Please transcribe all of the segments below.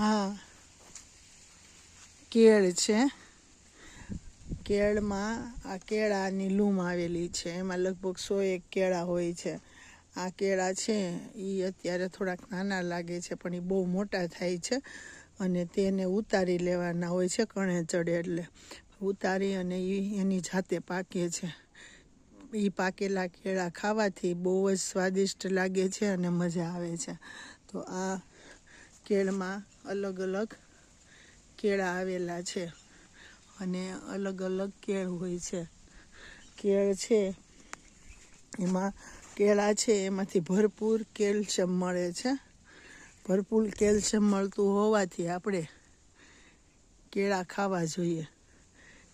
હા. કેળ છે. કેળમાં આ કેળાની લૂમ આવેલી છે. એમાં લગભગ સો એક કેળા હોય છે. આ કેળા છે, એ અત્યારે થોડાક નાના લાગે છે, પણ એ બહુ મોટા થાય છે અને તેને ઉતારી લેવાના હોય છે કણે ચડે એટલે. ઉતારી અને એ એની જાતે પાકે છે. એ પાકેલા કેળા ખાવાથી બહુ જ સ્વાદિષ્ટ લાગે છે અને મજા આવે છે. તો આ કેળમાં અલગ અલગ કેળા આવેલા છે અને અલગ અલગ કેળ હોય છે. કેળ છે, એમાં કેળા છે, એમાંથી ભરપૂર કેલ્શિયમ મળે છે. ભરપૂર કેલ્શિયમ મળતું હોવાથી આપણે કેળા ખાવા જોઈએ.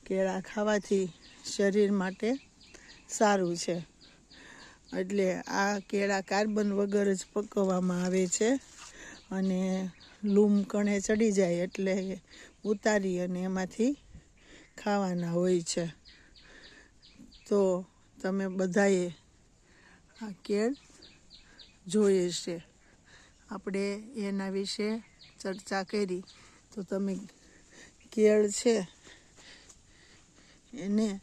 કેળા ખાવાથી શરીર માટે સારું છે. એટલે આ કેળા કાર્બન વગર જ પકવવામાં આવે છે. અને લૂમ કણે ચડી જાય એટલે ઉતારી અને એમાંથી ખાવાના હોય છે. તો તમે બધાએ આ કેળ જોઈએ છે. આપણે એના વિશે ચર્ચા કરી. તો તમે કેળ છે એને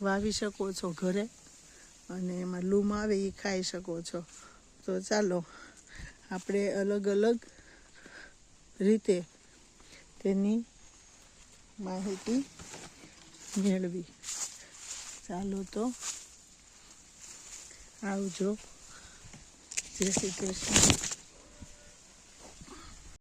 વાવી શકો છો ઘરે અને એમાં લૂમ આવે એ ખાઈ શકો છો. તો ચાલો. આપણે અલગ અલગ રીતે તેની માહિતી મેળવી. ચાલો તો આવજો. જય શ્રી કૃષ્ણ.